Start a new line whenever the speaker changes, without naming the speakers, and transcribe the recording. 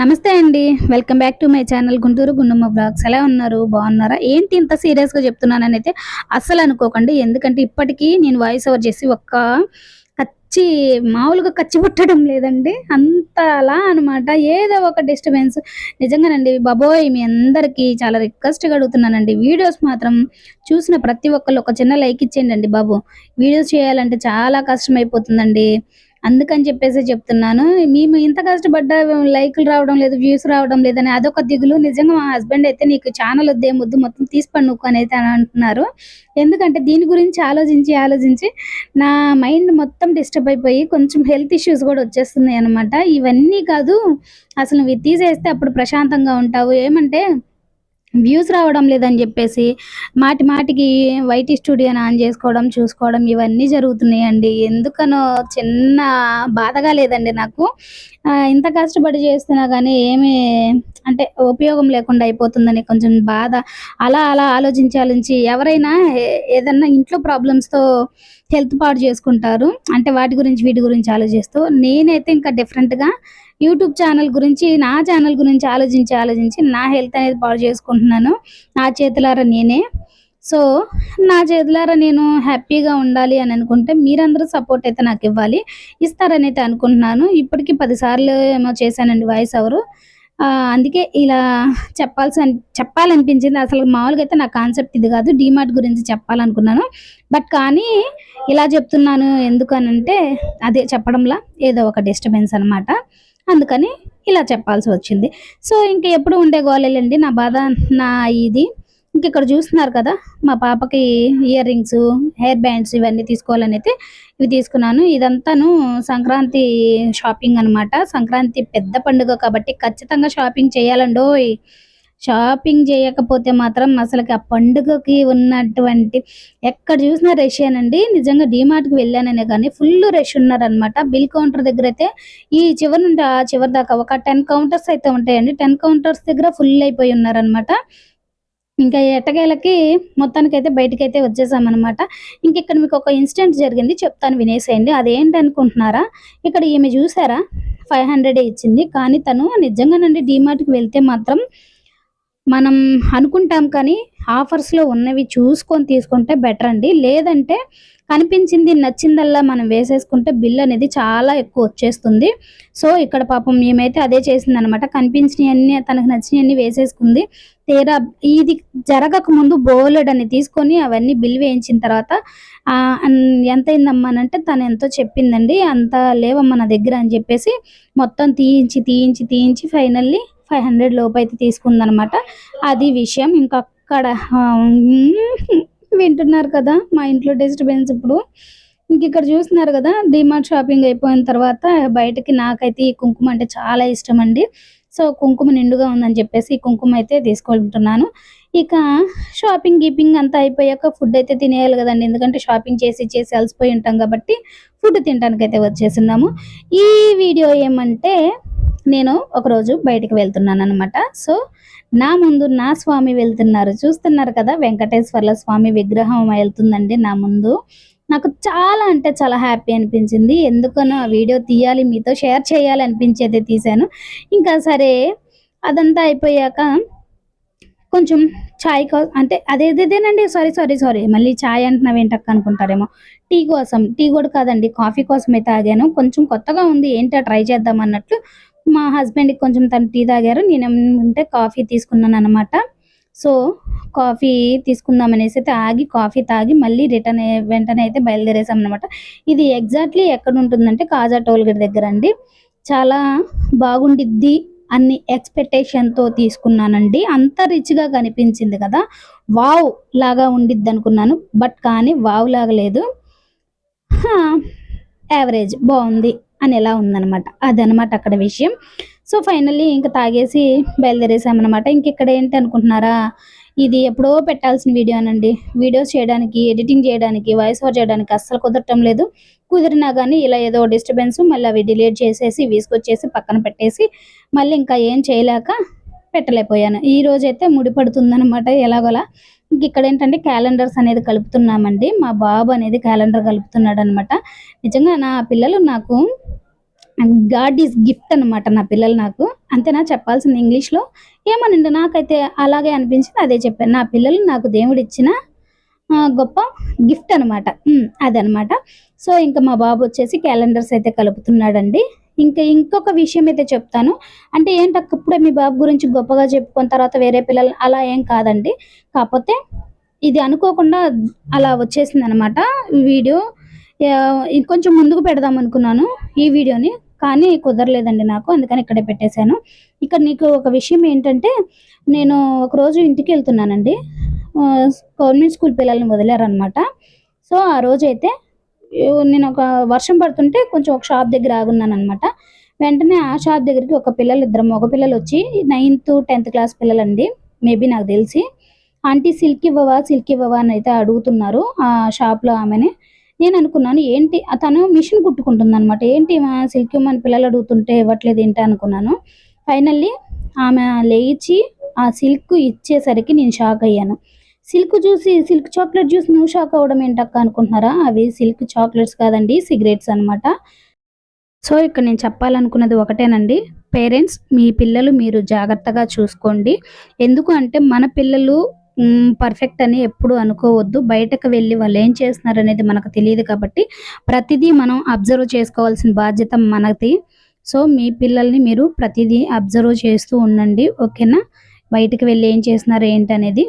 నమస్తే అండి. Welcome back to my channel Guntur Gundamma blogs. ఎలా ఉన్నారు? బాగున్నారా? ఏంటి ఇంత సీరియస్గా చెప్తున్నానని అయితే అస్సలు అనుకోకండి. ఎందుకంటే ఇప్పటికీ నేను వాయిస్ ఓవర్ చేసి ఒక్క కచ్చి మామూలుగా కచ్చి పుట్టడం లేదండి. అంత అలా అనమాట. ఏదో ఒక డిస్టర్బెన్స్ నిజంగానండి బాబోయ్ మీ అందరికీ చాలా రిక్వెస్ట్గా అడుగుతున్నానండి. వీడియోస్ మాత్రం చూసిన ప్రతి ఒక్కళ్ళు ఒక చిన్న లైక్ ఇచ్చేయండి అండి బాబు. వీడియోస్ చేయాలంటే చాలా కష్టం అయిపోతుందండి అందుకని చెప్పేసి చెప్తున్నాను. మేము ఇంత కష్టపడ్డా లైక్లు రావడం లేదు వ్యూస్ రావడం లేదని అదొక దిగులు. నిజంగా మా హస్బెండ్ అయితే నీకు ఛానల్ వద్దే ముద్దు మొత్తం తీసి నువ్వు అని అయితే అని అంటున్నారు. ఎందుకంటే దీని గురించి ఆలోచించి ఆలోచించి నా మైండ్ మొత్తం డిస్టర్బ్ అయిపోయి కొంచెం హెల్త్ ఇష్యూస్ కూడా వచ్చేస్తున్నాయి అనమాట ఇవన్నీ కాదు అసలు నువ్వు తీసేస్తే అప్పుడు ప్రశాంతంగా ఉంటావు. ఏమంటే వ్యూస్ రావడం లేదని చెప్పేసి మాటి మాటికి వైటీ స్టూడియోని ఆన్ చేసుకోవడం చూసుకోవడం ఇవన్నీ జరుగుతున్నాయండి. ఎందుకనో చిన్న బాధగా లేదండి నాకు. ఇంత కష్టపడి చేస్తున్నా కానీ ఏమీ అంటే ఉపయోగం లేకుండా అయిపోతుందని కొంచెం బాధ. అలా అలా ఆలోచించి ఆలోచించి ఎవరైనా ఏదన్నా ఇంట్లో ప్రాబ్లమ్స్తో హెల్త్ పాడు చేసుకుంటారు. అంటే వాటి గురించి వీటి గురించి ఆలోచిస్తూ నేనైతే ఇంకా డిఫరెంట్గా యూట్యూబ్ ఛానల్ గురించి నా ఛానల్ గురించి ఆలోచించి ఆలోచించి నా హెల్త్ అనేది పాడు చేసుకుంటున్నాను. నా చేతులారా నేనే. సో నా చేతులారా నేను హ్యాపీగా ఉండాలి అని అనుకుంటే మీరందరూ సపోర్ట్ అయితే నాకు ఇవ్వాలి. ఇస్తారని అయితే అనుకుంటున్నాను. ఇప్పటికీ పదిసార్లు ఏమో చేశానండి వాయిస్ ఎవరు. అందుకే ఇలా చెప్పాల్సి చెప్పాలనిపించింది. అసలు మామూలుగా అయితే నా కాన్సెప్ట్ ఇది కాదు. డీమార్ట్ గురించి చెప్పాలనుకున్నాను. బట్ కానీ ఇలా చెప్తున్నాను ఎందుకనంటే అదే చెప్పడంలా ఏదో ఒక డిస్టర్బెన్స్ అనమాట అందుకని ఇలా చెప్పాల్సి వచ్చింది. సో ఇంక ఎప్పుడు ఉండే గోళలండి? నా బాధ నా ఇది. ఇంక ఇక్కడ చూస్తున్నారు కదా మా పాపకి ఇయర్ రింగ్స్ హెయిర్ బ్యాండ్స్ ఇవన్నీ తీసుకోవాలని అయితే ఇవి తీసుకున్నాను. ఇదంతాను సంక్రాంతి షాపింగ్ అన్నమాట. సంక్రాంతి పెద్ద పండుగ కాబట్టి ఖచ్చితంగా షాపింగ్ చేయాలండో షాపింగ్ చేయకపోతే మాత్రం అసలుకి ఆ పండుగకి ఉన్నటువంటి ఎక్కడ చూసినా రష్ అండి నిజంగా డిమార్ట్కి వెళ్ళాననే కానీ ఫుల్ రష్ ఉన్నారనమాట బిల్ కౌంటర్ దగ్గర అయితే ఈ చివరి నుండి ఆ చివరి దాకా ఒక టెన్ కౌంటర్స్ అయితే ఉంటాయండి. టెన్ కౌంటర్స్ దగ్గర ఫుల్ అయిపోయి ఉన్నారనమాట ఇంకా ఎట్టకేలకి మొత్తానికి అయితే బయటకి అయితే వచ్చేసామన్నమాట. ఇంక ఇక్కడ మీకు ఒక ఇన్సిడెంట్ జరిగింది చెప్తాను వినేసేయండి. అదేంటి అనుకుంటున్నారా? ఇక్కడ ఈమె చూసారా? ఫైవ్ హండ్రెడ్ ఇచ్చింది. కానీ తను నిజంగానండి డీమార్ట్కి వెళ్తే మాత్రం మనం అనుకుంటాం కానీ ఆఫర్స్లో ఉన్నవి చూసుకొని తీసుకుంటే బెటర్ అండి. లేదంటే కనిపించింది నచ్చిందల్లా మనం వేసేసుకుంటే బిల్ అనేది చాలా ఎక్కువ వచ్చేస్తుంది. సో ఇక్కడ పాపం మేమైతే అదే చేసింది అనమాట కనిపించినవన్నీ తనకు నచ్చినవన్నీ వేసేసుకుంది. తీరా ఇది జరగక ముందు బోలెడ్ అని తీసుకొని అవన్నీ బిల్ వేయించిన తర్వాత అన్- ఎంత అయిందమ్మా అని అంటే తను ఎంతో చెప్పిందండి. అంత లేవమ్మా నా దగ్గర అని చెప్పేసి మొత్తం తీయించి తీయించి తీయించి ఫైనల్లీ ఫైవ్ హండ్రెడ్ లోపు అయితే తీసుకుందనమాట అది విషయం ఇంకా అక్కడ వింటున్నారు కదా మా ఇంట్లో డిస్టర్బెన్స్ ఇప్పుడు. ఇంక ఇక్కడ చూస్తున్నారు కదా డిమార్ట్ షాపింగ్ అయిపోయిన తర్వాత బయటకి నాకైతే ఈ కుంకుమ అంటే చాలా ఇష్టం అండి సో కుంకుమ నిండుగా ఉందని చెప్పేసి ఈ కుంకుమ అయితే తీసుకుంటున్నాను. ఇక షాపింగ్ గీపింగ్ అంతా అయిపోయాక ఫుడ్ అయితే తినేయాలి కదండి. ఎందుకంటే షాపింగ్ చేసి చేసి అలసిపోయి ఉంటాం కాబట్టి ఫుడ్ తినడానికి అయితే వచ్చేస్తున్నాము. ఈ వీడియో ఏమంటే నేను ఒకరోజు బయటికి వెళ్తున్నాను అనమాట సో నా ముందు నా స్వామి వెళ్తున్నారు. చూస్తున్నారు కదా వెంకటేశ్వర్ల స్వామి విగ్రహం వెళ్తుందండి నా ముందు. నాకు చాలా అంటే చాలా హ్యాపీ అనిపించింది. ఎందుకనో ఆ వీడియో తీయాలి మీతో షేర్ చేయాలి అనిపించేది తీశాను. ఇంకా సరే అదంతా అయిపోయాక కొంచెం చాయ్ కో అంటే అదేదేదేనండి సారీ సారీ సారీ. మళ్ళీ చాయ్ అంటున్నావు ఏంటక్క అనుకుంటారేమో. టీ కోసం టీ కూడా కాదండి కాఫీ కోసమే తాగాను. కొంచెం కొత్తగా ఉంది ఏంటో ట్రై చేద్దాం అన్నట్లు మా హస్బెండ్కి కొంచెం తను టీ తాగారు నేను ఏమంటే కాఫీ తీసుకున్నాను అనమాట సో కాఫీ తీసుకుందాం అనేసి అయితే ఆగి కాఫీ తాగి మళ్ళీ రిటర్న్ వెంటనే అయితే బయలుదేరేసాం అనమాట ఇది ఎగ్జాక్ట్లీ ఎక్కడ ఉంటుందంటే కాజా టోల్గేట్ దగ్గర అండి. చాలా బాగుండిద్ది అన్ని ఎక్స్పెక్టేషన్తో తీసుకున్నానండి. అంత రిచ్గా కనిపించింది కదా. వావ్ లాగా ఉండిద్ది అనుకున్నాను. బట్ కానీ వావ్ లాగలేదు యావరేజ్ బాగుంది. అని ఎలా ఉందన్నమాట. అదనమాట అక్కడ విషయం. సో ఫైనల్లీ ఇంకా తాగేసి బయలుదేరేసామన్నమాట. ఇంక ఇక్కడ ఏంటి అనుకుంటున్నారా? ఇది ఎప్పుడో పెట్టాల్సిన వీడియో అనండి. వీడియోస్ చేయడానికి ఎడిటింగ్ చేయడానికి వాయిస్ ఓవర్ చేయడానికి అస్సలు కుదరటం లేదు. కుదిరినా కానీ ఇలా ఏదో డిస్టర్బెన్స్ మళ్ళీ అవి డిలీట్ చేసేసి వీసుకొచ్చేసి పక్కన పెట్టేసి మళ్ళీ ఇంకా ఏం చేయలేక పెట్టలేకపోయాను. ఈ రోజు అయితే ముడిపడుతుందన్నమాట ఎలాగోలా. ఇంక ఇక్కడ ఏంటంటే క్యాలెండర్స్ అనేది కలుపుతున్నామండి. మా బాబు అనేది క్యాలెండర్ కలుపుతున్నాడు అనమాట నిజంగా నా పిల్లలు నాకు గాడ్ ఈజ్ గిఫ్ట్ అనమాట నా పిల్లలు నాకు. అంతేనా? చెప్పాల్సింది ఇంగ్లీష్లో. ఏమనండి నాకైతే అలాగే అనిపించింది. అదే చెప్పాను. నా పిల్లలు నాకు దేవుడు ఇచ్చిన గొప్ప గిఫ్ట్ అనమాట అదనమాట సో ఇంకా మా బాబు వచ్చేసి క్యాలెండర్స్ అయితే కలుపుతున్నాడండి. ఇంకా ఇంకొక విషయం అయితే చెప్తాను. అంటే ఏంటక్క ఇప్పుడే మీ బాబు గురించి గొప్పగా చెప్పుకున్న తర్వాత వేరే పిల్లలు అలా ఏం కాదండి. కాకపోతే ఇది అనుకోకుండా అలా వచ్చేసింది అనమాట వీడియో కొంచెం ముందుకు పెడదాం అనుకున్నాను ఈ వీడియోని. కానీ కుదరలేదండి నాకు అందుకని ఇక్కడే పెట్టేశాను. ఇక్కడ నీకు ఒక విషయం ఏంటంటే నేను ఒకరోజు ఇంటికి వెళ్తున్నానండి. గవర్నమెంట్ స్కూల్ పిల్లల్ని వదిలేరనమాట. సో ఆ రోజు అయితే నేను ఒక వర్షం పడుతుంటే కొంచెం ఒక షాప్ దగ్గర ఆగున్నాను అనమాట వెంటనే ఆ షాప్ దగ్గరికి ఒక పిల్లలు ఇద్దరు మగ పిల్లలు వచ్చి నైన్త్ టెన్త్ క్లాస్ పిల్లలండి మేబీ నాకు తెలిసి. ఆంటీ సిల్క్ ఇవ్వవా సిల్క్ ఇవ్వవా అని అయితే అడుగుతున్నారు ఆ షాప్లో ఆమెని. నేను అనుకున్నాను ఏంటి తను మిషన్ కుట్టుకుంటుంది అనమాట ఏంటి మా సిల్క్ మన పిల్లలు అడుగుతుంటే ఇవ్వట్లేదు ఏంటి అనుకున్నాను. ఫైనల్లీ ఆమె లేచి ఆ సిల్క్ ఇచ్చేసరికి నేను షాక్ అయ్యాను. సిల్క్ చూసి సిల్క్ చాక్లెట్ జ్యూస్ నువ్వు షాక్ అవ్వడం ఏంటక్క అనుకుంటున్నారా? అవి సిల్క్ చాక్లెట్స్ కాదండి సిగరెట్స్ అన్నమాట. సో ఇక్కడ నేను చెప్పాలనుకున్నది ఒకటేనండి. పేరెంట్స్ మీ పిల్లలు మీరు జాగ్రత్తగా చూసుకోండి. ఎందుకు అంటే మన పిల్లలు పర్ఫెక్ట్ అని ఎప్పుడు అనుకోవద్దు. బయటకు వెళ్ళి వాళ్ళు ఏం చేస్తున్నారు అనేది మనకు తెలియదు కాబట్టి ప్రతిదీ మనం అబ్జర్వ్ చేసుకోవాల్సిన బాధ్యత మనది. సో మీ పిల్లల్ని మీరు ప్రతిదీ అబ్జర్వ్ చేస్తూ ఉండండి. ఓకేనా బయటకు వెళ్ళి ఏం చేస్తున్నారు ఏంటి అనేది